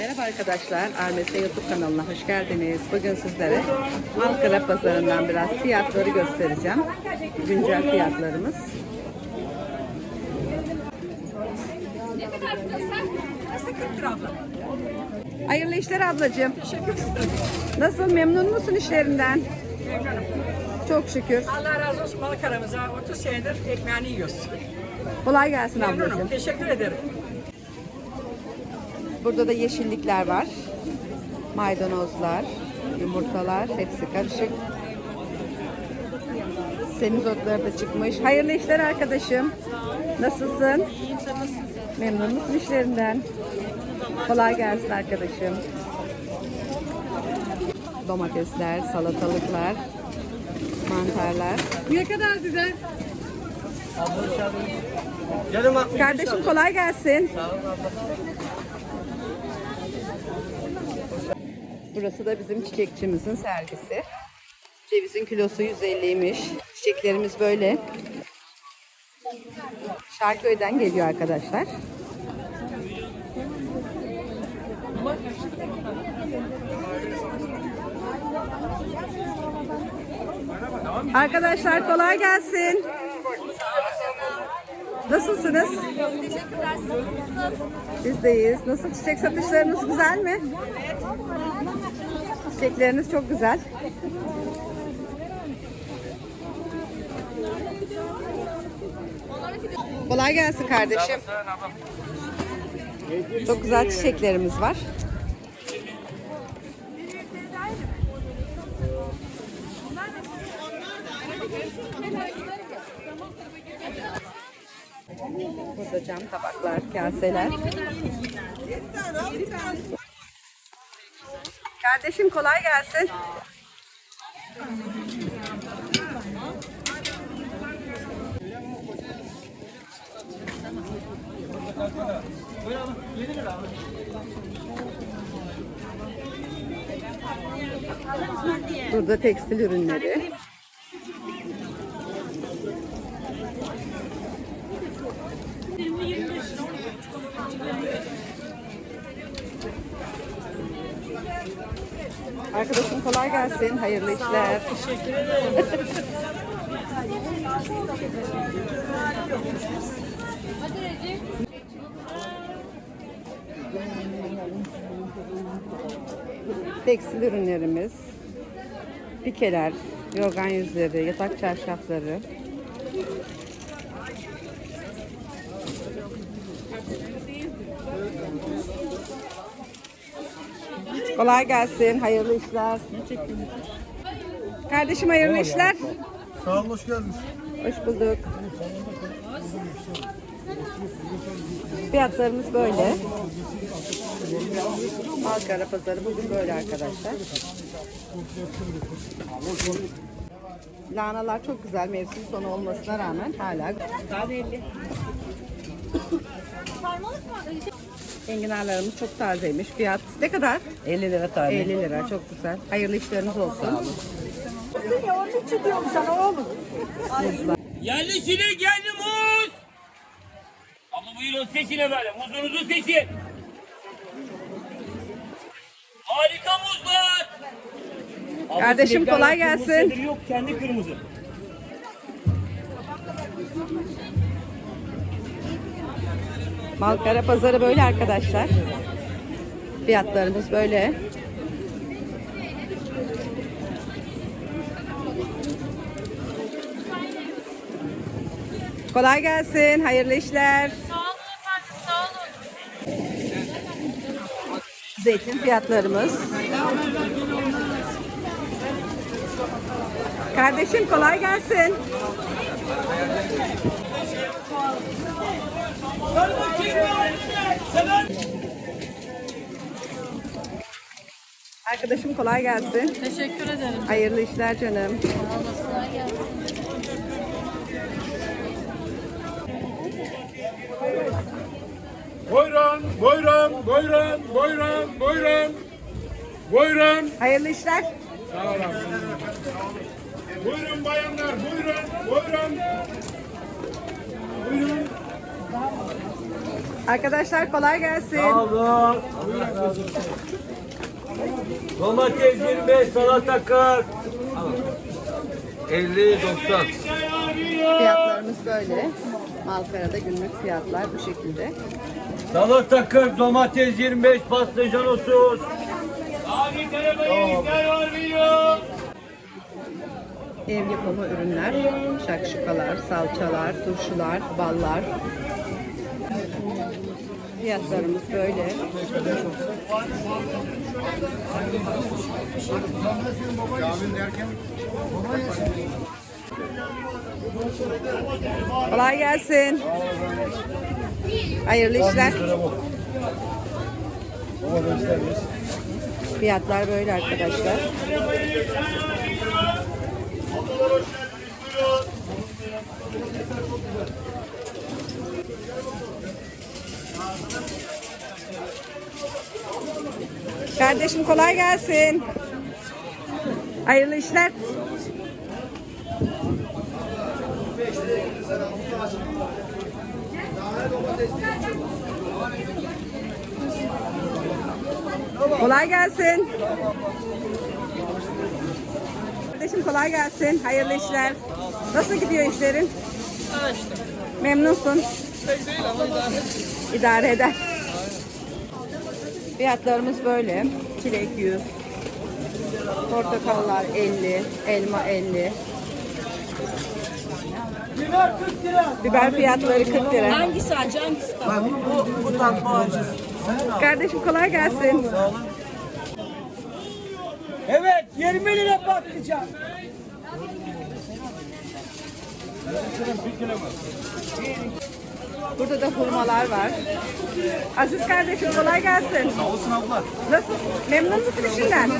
Merhaba arkadaşlar, Armese YouTube kanalına hoş geldiniz. Bugün sizlere Ankara pazarından biraz fiyatları göstereceğim. Güncel fiyatlarımız. Hayırlı işler ablacığım. Nasıl memnun musun işlerinden? Çok şükür. Allah razı olsun balık aramıza 30 senedir ekmeğini yiyoruz. Kolay gelsin Memnunum. ablacığım. Teşekkür ederim. Burada da yeşillikler var. Maydanozlar, yumurtalar, hepsi karışık. Semizotları da çıkmış. Hayırlı işler arkadaşım. Nasılsın? Memnun musun işlerinden? Kolay gelsin arkadaşım. Domatesler, salatalıklar, mantarlar. Ne kadar güzel. Canım. Kardeşim kolay gelsin. Burası da bizim çiçekçimizin sergisi. Cevizin kilosu 150'ymiş. Çiçeklerimiz böyle. Şarköy'den geliyor arkadaşlar. Arkadaşlar kolay gelsin. Nasılsınız? Biz deyiz. Nasıl çiçek satışlarınız güzel mi? Çiçekleriniz çok güzel. Kolay gelsin kardeşim. Çok güzel çiçeklerimiz var. Burada cam tabaklar, kaseler. Kardeşim kolay gelsin. Burada tekstil ürünleri. Arkadaşım kolay gelsin. Hayırlı işler. Teşekkür ederim. Tekstil ürünlerimiz. Pikeler, yorgan yüzleri, yatak çarşafları. Kolay gelsin. Hayırlı işler. Kardeşim hayırlı işler. Sağ olun, hoş geldiniz. Hoş bulduk. Fiyatlarımız böyle. Ankara pazarı bugün böyle arkadaşlar. Lahanalar çok güzel mevsim sonu olmasına rağmen hala Enginarlarımız çok tazeymiş. Fiyat ne kadar? 50 lira tane. 50 lira çok güzel. Hayırlı işleriniz olsun. Onun için diyorum sana oğlum. Yerli çilek geldi muz. Ama buyurun seçin efendim. Muzunuzu seçin. Harika muzlar. Kardeşim, kolay gelsin. Yok kendi kırmızı. Malkara pazarı böyle arkadaşlar. Fiyatlarımız böyle. Kolay gelsin. Hayırlı işler. Sağ olun efendim, sağ olun. Zeytin fiyatlarımız. Kardeşim kolay gelsin. Arkadaşım kolay gelsin. Teşekkür ederim. Hayırlı işler canım. Kolay gelsin. Buyurun, buyurun, buyurun, buyurun, buyurun. Buyurun. Hayırlı işler. Sağ olun. Buyurun bayanlar, buyurun, buyurun. Arkadaşlar kolay gelsin. Sağ olun. Domates 25, salata 40. 50, 90. Fiyatlarımız böyle. Malkara'da günlük fiyatlar bu şekilde. Salata 40, domates 25, patlıcan 30. Abi telefonlar var video. Ev yapımı ürünler, şakşukalar, salçalar, turşular, ballar. Fiyatlarımız böyle. Kolay gelsin. Hayırlı işler. Fiyatlar böyle arkadaşlar. Kardeşim kolay gelsin. Hayırlı işler. Kolay gelsin. Kardeşim kolay gelsin. Hayırlı işler. Nasıl gidiyor işlerin? Memnunsun. İdare eder. Fiyatlarımız böyle. Çilek 100. Portakallar 50. Elma 50. Biber fiyatları 40 lira. Hangisi acı hangisi Kardeşim kolay gelsin. Evet, 20 lira patlıcan. Burada da hurmalar var. Aziz kardeşim kolay gelsin. Sağ olsun abla. Nasıl? Memnun musun işinden?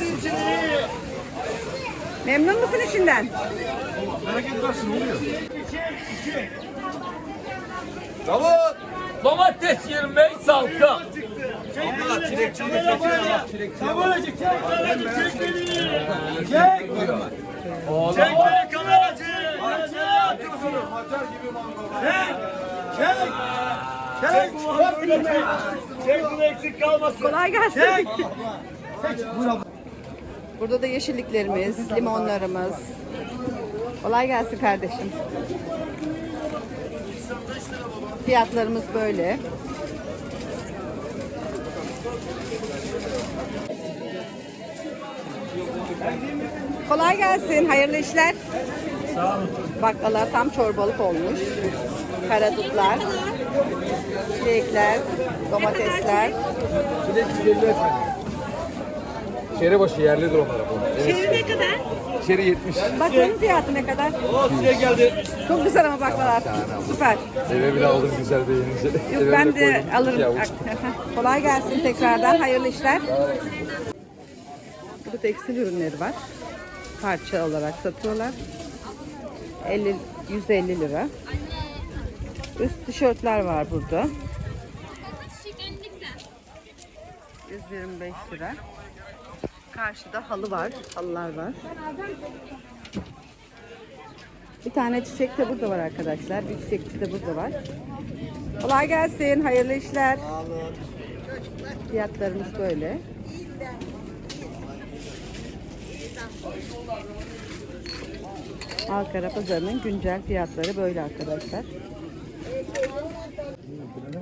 Memnun musun işinden? Hareket versin oluyor. Davut. Domates 25 salça. Abla çilek çilek çilek çilek çilek. Çek. Çek. Oğlum. Çek beni kameracı. Atıyorsun. Macar gibi mango. Çek. Çek. Çek. Çek bunu eksik kalmasın. Kolay gelsin. Çek. Burada da yeşilliklerimiz, limonlarımız. Kolay gelsin kardeşim. Fiyatlarımız böyle. Kolay gelsin, hayırlı işler. Sağ olun. Baklalar tam çorbalık olmuş. Karadutlar, çilekler, domatesler. Çilek 150 efendim. Şehre başı yerlidir onlar bu. Çeri ne kadar? Şehri 70. Bakların fiyatı ne kadar? O size geldi. Çok güzel ama baklalar. Süper. Eve bile aldım güzel beğenince. Yok Eve ben de koydum. alırım. Kolay gelsin tekrardan. Hayırlı işler. Burada tekstil ürünleri var. Parça olarak satıyorlar. 50 150 lira. Üst tişörtler var burada. 125 lira. Karşıda halı var. Halılar var. Bir tane çiçek de burada var arkadaşlar. Bir çiçekçi de burada var. Kolay gelsin. Hayırlı işler. Fiyatlarımız böyle. Ankara pazarının güncel fiyatları böyle arkadaşlar.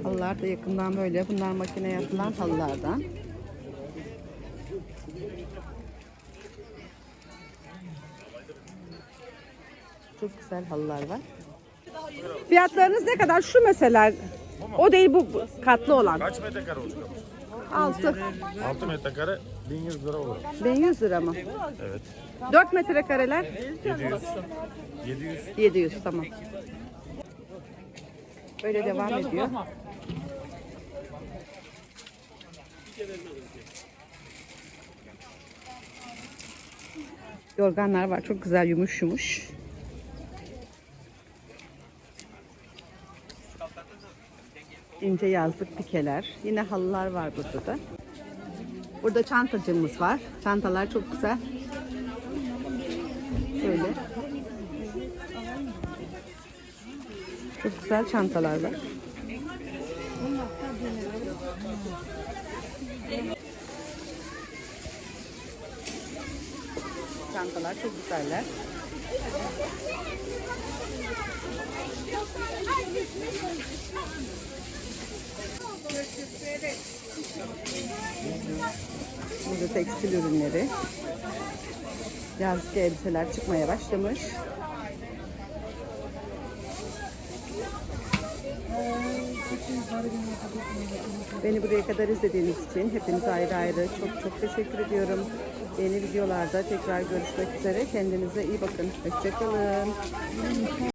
Halılar da yakından böyle. Bunlar makine yapılan halılardan. Çok güzel halılar var. Fiyatlarınız ne kadar? Şu mesela. O değil bu bu katlı olan. Kaç metrekare olacak? 6. 6 metrekare 1100 lira olur. 1100 lira mı? Evet. 4 metrekareler 700. 700. 700 tamam. Böyle devam ediyor. Yorganlar var. Çok güzel yumuş yumuş. İnce yazlık pikeler. Yine halılar var burada da. Burada çantacığımız var. Çantalar çok güzel. Çok güzel çantalar var. Çantalar çok güzeller. Burada tekstil ürünleri. Yazlık elbiseler çıkmaya başlamış. Beni buraya kadar izlediğiniz için hepinize ayrı ayrı çok çok teşekkür ediyorum. Yeni videolarda tekrar görüşmek üzere. Kendinize iyi bakın. Hoşçakalın.